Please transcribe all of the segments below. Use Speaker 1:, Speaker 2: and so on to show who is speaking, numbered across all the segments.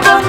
Speaker 1: Oh.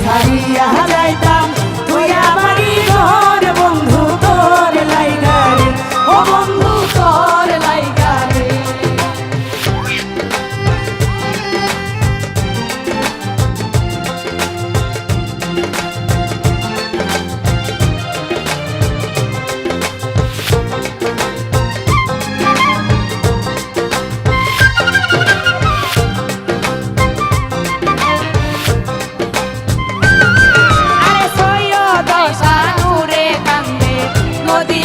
Speaker 1: ছাড়িয়া যাইতাম তুই আমারই ঘর বন্ধু তোর লাইগারে। ও বন্ধু como